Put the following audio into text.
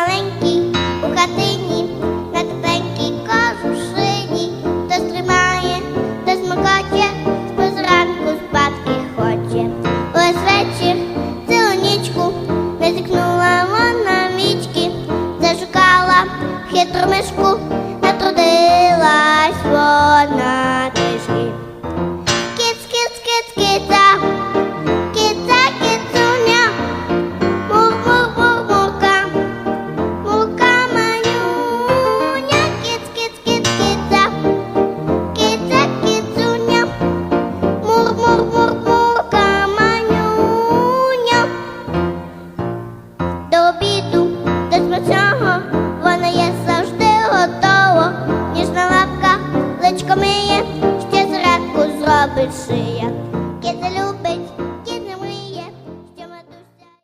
маленькій, у хатині, на тепленькій кожушині, хто стримає, хто змокоче, хто спадки хоче. Ось вечір цілу нічку не зікнула вона зашукала хитру мишку, натрудилась вона тишки. Кіц, кіц, кіц, кіц. Цього. Вона є завжди готова, ніж на лапках личко миє, ще зранку зробить шия.